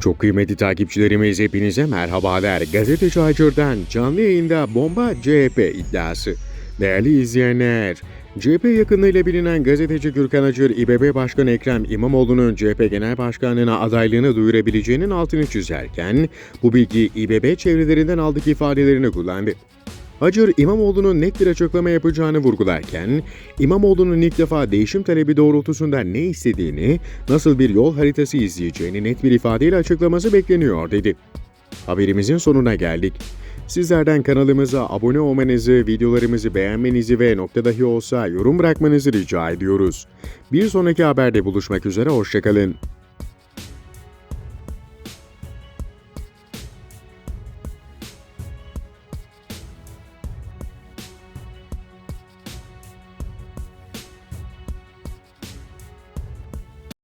Çok kıymetli takipçilerimiz hepinize merhabalar. Gazeteci Hacır'dan canlı yayında bomba CHP iddiası. Değerli izleyenler, CHP yakınlığıyla bilinen gazeteci Gürkan Acır, İBB Başkanı Ekrem İmamoğlu'nun CHP Genel Başkanlığı'na adaylığını duyurabileceğinin altını çizerken, bu bilgi İBB çevrelerinden aldık ifadelerini kullandı. Hacır, İmamoğlu'nun net bir açıklama yapacağını vurgularken, İmamoğlu'nun ilk defa değişim talebi doğrultusunda ne istediğini, nasıl bir yol haritası izleyeceğini net bir ifadeyle açıklaması bekleniyor dedi. Haberimizin sonuna geldik. Sizlerden kanalımıza abone olmanızı, videolarımızı beğenmenizi ve nokta dahi olsa yorum bırakmanızı rica ediyoruz. Bir sonraki haberde buluşmak üzere, hoşçakalın.